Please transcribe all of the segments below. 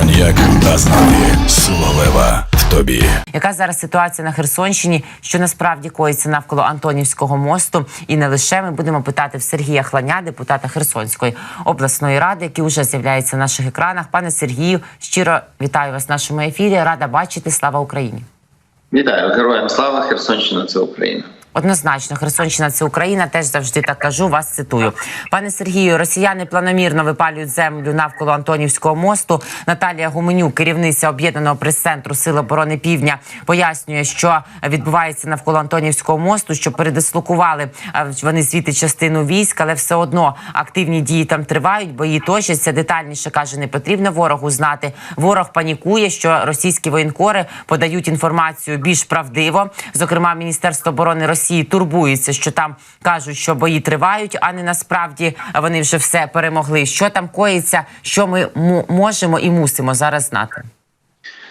Коньяк та знати сила в тобі. Яка зараз ситуація на Херсонщині, що насправді коїться навколо Антонівського мосту, і не лише ми будемо питати в Сергія Хланя, депутата Херсонської обласної ради, який вже з'являється на наших екранах. Пане Сергію, щиро вітаю вас в нашому ефірі. Рада бачити. Слава Україні! Вітаю героям слава Херсонщина. Це Україна. Однозначно, Херсонщина це Україна. Теж завжди так кажу. Вас цитую, пане Сергію. Росіяни планомірно випалюють землю навколо Антонівського мосту. Наталія Гуменюк, керівниця об'єднаного прес-центру Сил оборони Півдня, пояснює, що відбувається навколо Антонівського мосту, що передислокували е, вони звідти частину військ, але все одно активні дії там тривають. Бої точаться детальніше каже, не потрібно ворогу знати. Ворог панікує, що російські воєнкори подають інформацію більш правдиво. Зокрема, міністерство оборони Росії турбується, що там кажуть, що бої тривають, а не насправді вони вже все перемогли. Що там коїться, що ми можемо і мусимо зараз знати.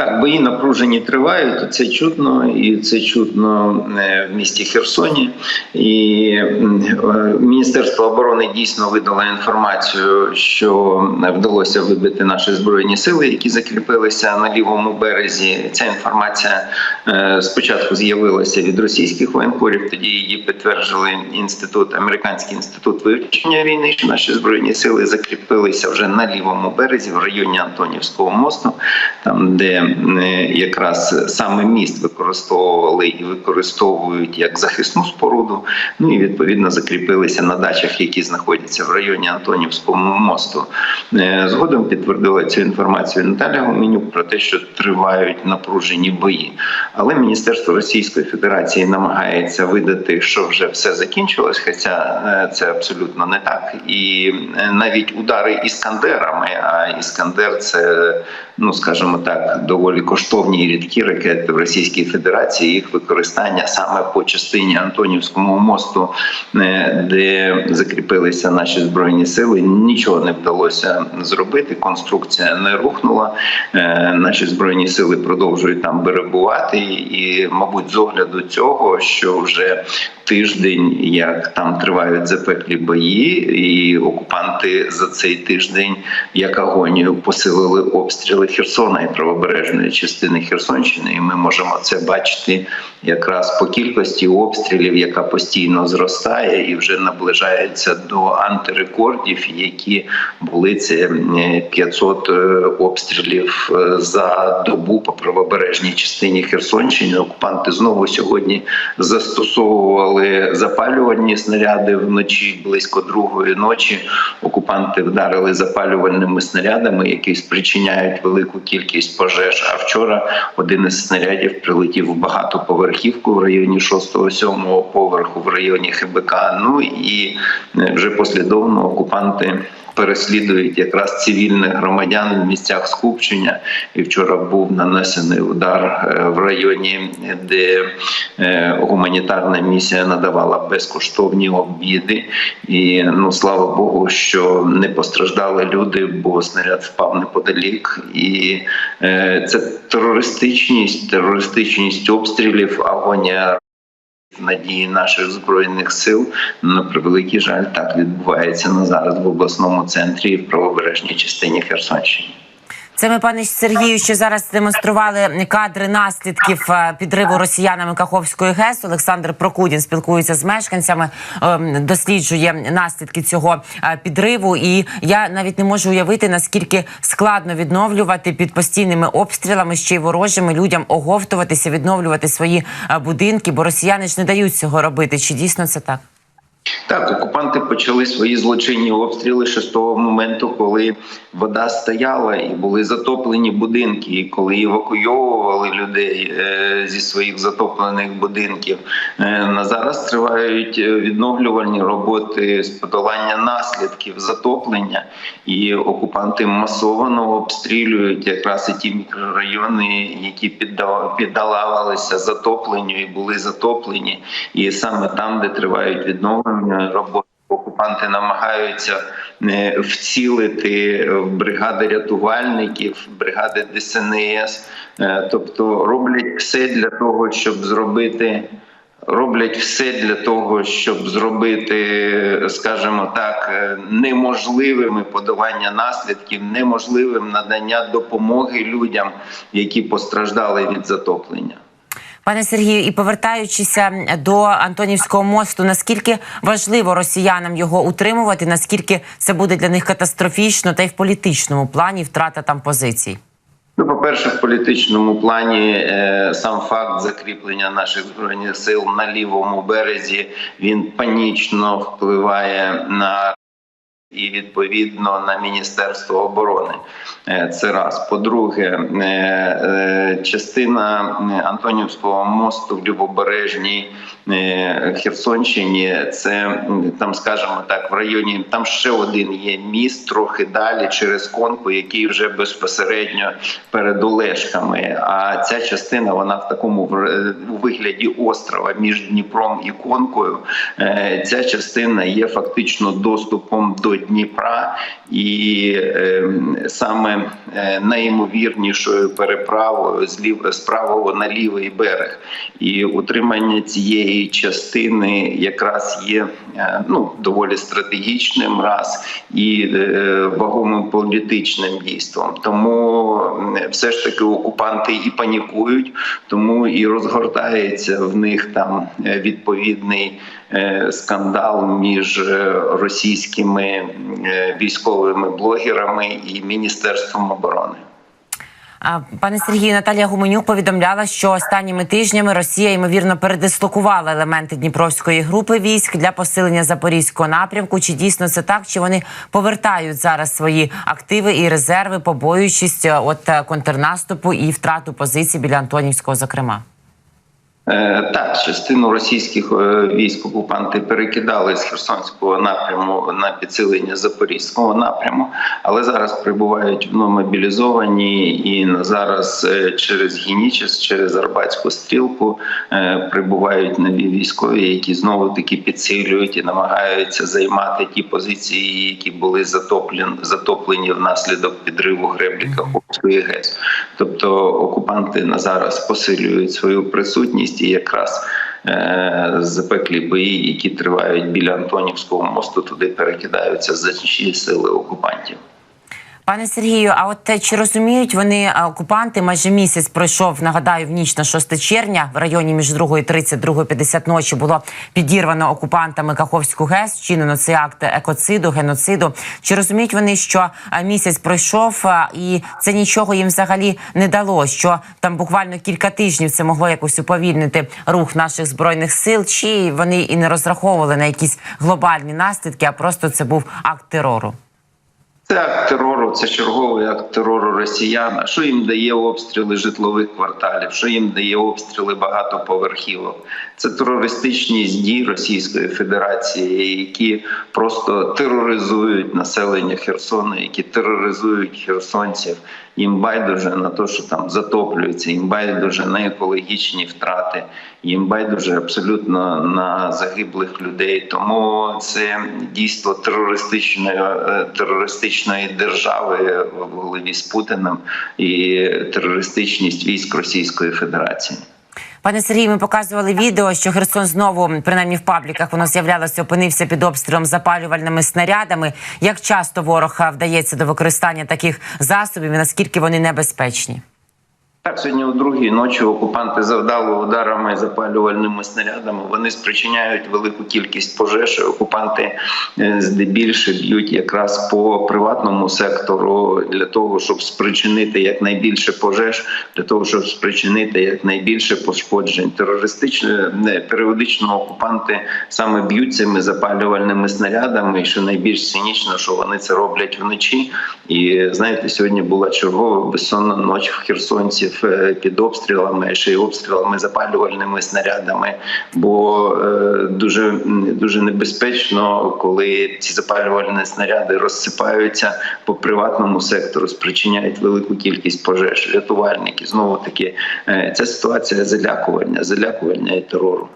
Так, бої напружені тривають. Це чутно, і це чутно е, в місті Херсоні. І е, Міністерство оборони дійсно видало інформацію, що вдалося вибити наші збройні сили, які закріпилися на лівому березі. Ця інформація е, спочатку з'явилася від російських воєнкорів. Тоді її підтверджили інститут, американський інститут вивчення війни. Що наші збройні сили закріпилися вже на лівому березі, в районі Антонівського мосту, там де якраз саме міст використовували і використовують як захисну споруду. Ну і відповідно закріпилися на дачах, які знаходяться в районі Антонівського мосту. Е, Згодом підтвердила цю інформацію Наталя Гоменюк про те, що тривають напружені бої. Але Міністерство Російської Федерації намагається видати, що вже все закінчилось, хоча е, це абсолютно не так. І е, навіть удари іскандерами, а іскандер це, ну скажімо так, доволі коштовні і рідкі ракети в Російській Федерації. Їх використання саме по частині Антонівського мосту, е, де закріпилися наші збройні сили, нічого не вдалося зробити. Конструкція не рухнула. Е, Наші збройні сили продовжують там перебувати, і, мабуть, з огляду цього, що вже тиждень, як там тривають запеклі бої, і окупанти за цей тиждень як агонію посилили обстріли Херсона і правобережної частини Херсонщини. І ми можемо це бачити якраз по кількості обстрілів, яка постійно зростає і вже наближається до антирекордів, які були це е, 500 е, обстрілів е, за добу по правобережній частині Херсонщини. Окупанти знову сьогодні застосовували запалювальні снаряди вночі близько другої ночі. Окупанти вдарили запалювальними снарядами, які спричиняють велику кількість пожеж. А вчора один із снарядів прилетів в багатоповерхівку в районі 6-7 поверху в районі ХБК. Ну і е, вже послідовно окупанти. Переслідують якраз цивільних громадян в місцях скупчення. І вчора був нанесений удар е, в районі, де е, гуманітарна місія надавала безкоштовні обіди. І ну слава Богу, що не постраждали люди, бо снаряд впав неподалік. І е, це терористичність, терористичність обстрілів, агонія надії наших збройних сил на превеликий жаль так відбувається на зараз в обласному центрі і в правобережній частині Херсонщини. Це ми, пане Сергію, що зараз демонстрували кадри наслідків е, підриву росіянами Каховської ГЕС. Олександр Прокудін спілкується з мешканцями, ем, досліджує наслідки цього е, підриву. І я навіть не можу уявити наскільки складно відновлювати під постійними обстрілами ще й ворожими людям оговтуватися, відновлювати свої е, будинки, бо росіяни ж не дають цього робити. Чи дійсно це так? Так, окупанти почали свої злочинні обстріли ще з того моменту, коли вода стояла і були затоплені будинки, і коли евакуйовували людей е, зі своїх затоплених будинків. Е, На зараз тривають е, відновлювальні роботи з подолання наслідків затоплення, і окупанти масово обстрілюють якраз і ті мікрорайони, які піддав- піддавалися затопленню і були затоплені, і саме там, де тривають відновлення роботи. Окупанти намагаються е, вцілити в бригади рятувальників, бригади ДСНС, Е, тобто роблять все для того, щоб зробити роблять все для того, щоб зробити, скажімо так, е, неможливими подолання наслідків, неможливим надання допомоги людям, які постраждали від затоплення. Пане Сергію, і повертаючися до Антонівського мосту, наскільки важливо росіянам його утримувати, наскільки це буде для них катастрофічно, та й в політичному плані втрата там позицій? Ну, по-перше, в політичному плані е, сам факт закріплення наших збройних сил на лівому березі він панічно впливає на і відповідно на Міністерство оборони. Е, Це раз. По-друге, е, е, частина Антонівського мосту в Любобережній Херсонщині, це там, скажімо так, в районі там ще один є міст, трохи далі через конку, який вже безпосередньо перед Олешками. А ця частина вона в такому в- вигляді острова між Дніпром і Конкою. Ця частина є фактично доступом до Дніпра, і е, саме е, найімовірнішою переправою з лів з правого на лівий берег. І утримання цієї частини якраз є е, ну доволі стратегічним раз і вагомим політичним дійством. Тому все ж таки окупанти і панікують, тому і розгортається в них там відповідний скандал між е, російськими е, військовими блогерами і міністерством оборони. Пане Сергію, Наталія Гуменюк повідомляла, що останніми тижнями Росія ймовірно передислокувала елементи Дніпровської групи військ для посилення запорізького напрямку. Чи дійсно це так? Чи вони повертають зараз свої активи і резерви, побоюючись е, от е, контрнаступу і втрату позицій біля Антонівського, зокрема? Е, Так, частину російських е, військ окупанти перекидали з Херсонського напряму на підсилення Запорізького напряму, але зараз прибувають ну, мобілізовані і на зараз е, через Гінічес, через Арбатську стрілку прибувають нові військові, які знову таки підсилюють і намагаються займати ті позиції, які були затоплені, затоплені внаслідок підриву греблі Каховської ГЕС. Тобто окупанти на зараз посилюють свою присутність і якраз е, запеклі бої, які тривають біля Антонівського мосту, туди перекидаються значні сили окупантів. Пане Сергію, а от е, чи розуміють вони окупанти? Майже місяць пройшов. Нагадаю, в ніч на 6 червня в районі між 2.30 2.50 ночі було підірвано окупантами Каховську ГЕС. Вчинено цей акт екоциду, геноциду. Чи розуміють вони, що місяць пройшов і це нічого їм взагалі не дало? Що там буквально кілька тижнів це могло якось уповільнити рух наших збройних сил? Чи вони і не розраховували на якісь глобальні наслідки, а просто це був акт терору? Це акт терору, це черговий акт терору росіян. Що їм дає обстріли житлових кварталів? Що їм дає обстріли багатоповерхівок? Це терористичні дії Російської Федерації, які просто тероризують населення Херсона, які тероризують херсонців. Їм байдуже на те, що там затоплюється, їм байдуже на екологічні втрати, їм байдуже абсолютно на загиблих людей. Тому це дійство терористичної е, терористичної держави в голові з Путіним і терористичність військ Російської Федерації. Пане Сергію, ми показували відео, що Херсон знову, принаймні в пабліках, воно з'являлося, опинився під обстрілом запалювальними снарядами. Як часто ворога вдається до використання таких засобів і наскільки вони небезпечні? Так, сьогодні о другій ночі окупанти завдали ударами запалювальними снарядами. Вони спричиняють велику кількість пожеж. Окупанти е, здебільше б'ють якраз по приватному сектору для того, щоб спричинити якнайбільше пожеж, для того, щоб спричинити якнайбільше пошкоджень. Терористично не, періодично окупанти саме б'ють цими запалювальними снарядами. І що найбільш цинічно, що вони це роблять вночі. І знаєте, сьогодні була чергова безсонна ніч в Херсонці е, під обстрілами, ще й обстрілами запалювальними снарядами. Бо е, дуже дуже небезпечно, коли ці запалювальні снаряди розсипаються по приватному сектору, спричиняють велику кількість пожеж. Рятувальники знову таки е, ця ситуація залякування, залякування і терору.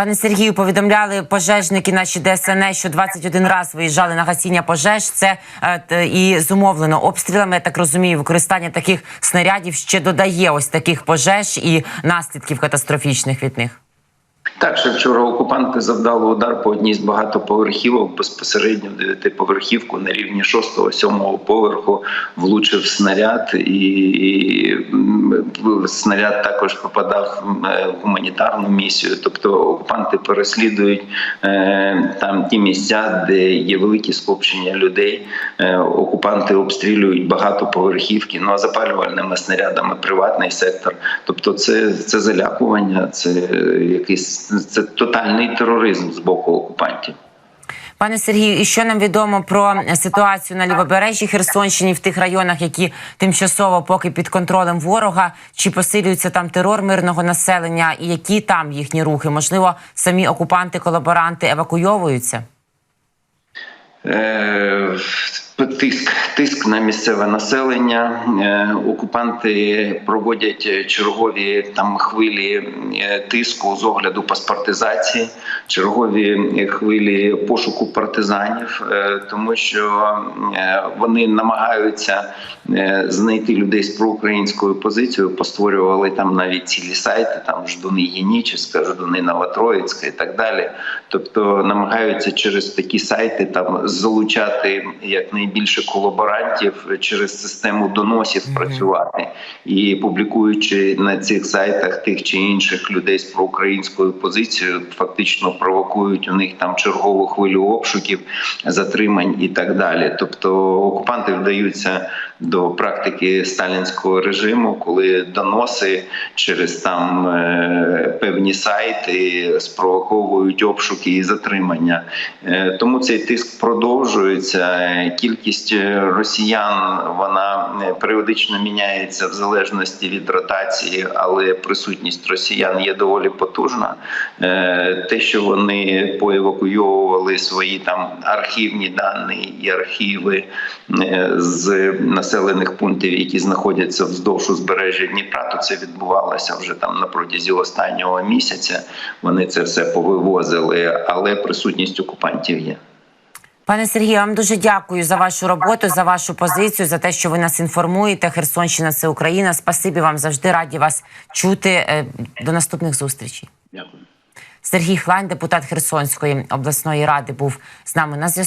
Пане Сергію, повідомляли пожежники наші ДСНС, що 21 раз виїжджали на гасіння пожеж. Це е, і зумовлено обстрілами. Я так розумію, використання таких снарядів ще додає ось таких пожеж і наслідків катастрофічних від них. Так, що вчора окупанти завдали удар по одній з багатоповерхівок безпосередньо в дев'ятиповерхівку на рівні 6-7 поверху влучив снаряд, і снаряд також попадав е, в гуманітарну місію. Тобто окупанти переслідують е, там ті місця, де є великі скупчення людей. Е, Окупанти обстрілюють багатоповерхівки, ну а запалювальними снарядами приватний сектор. Тобто, це, це залякування, це якийсь це тотальний тероризм з боку окупантів. Пане Сергію, і що нам відомо про ситуацію на лівобережжі Херсонщині в тих районах, які тимчасово поки під контролем ворога, чи посилюється там терор мирного населення, і які там їхні рухи? Можливо, самі окупанти, колаборанти евакуйовуються? Е, Тиск, тиск на місцеве населення. Е, Окупанти проводять чергові там хвилі е, тиску з огляду паспортизації, чергові хвилі пошуку партизанів, е, тому що е, вони намагаються е, знайти людей з проукраїнською позицією, постворювали там навіть цілі сайти, там ждуни Єнічеська, ждуни Новотроїцька і так далі. Тобто намагаються через такі сайти там залучати якнайбільше колаборантів через систему доносів працювати і публікуючи на цих сайтах тих чи інших людей з проукраїнською позицією, фактично провокують у них там чергову хвилю обшуків, затримань і так далі. Тобто окупанти вдаються до практики сталінського режиму, коли доноси через там е, певні сайти спровоковують обшуки і затримання. Е, Тому цей тиск продовжується. Кількість росіян вона е, періодично міняється в залежності від ротації, але присутність росіян є доволі потужна. Те, що вони поевакуйовували свої там архівні дані і архіви з населених пунктів, які знаходяться вздовж узбережжя Дніпра, то це відбувалося вже там на протязі останнього місяця. Вони це все повивозили, але присутність окупантів є. Пане Сергію, вам дуже дякую за вашу роботу, за вашу позицію, за те, що ви нас інформуєте. Херсонщина це Україна. Спасибі вам завжди раді вас чути. Е, До наступних зустрічей. Дякую. Сергій Хлань, депутат Херсонської обласної ради, був з нами на зв'язку.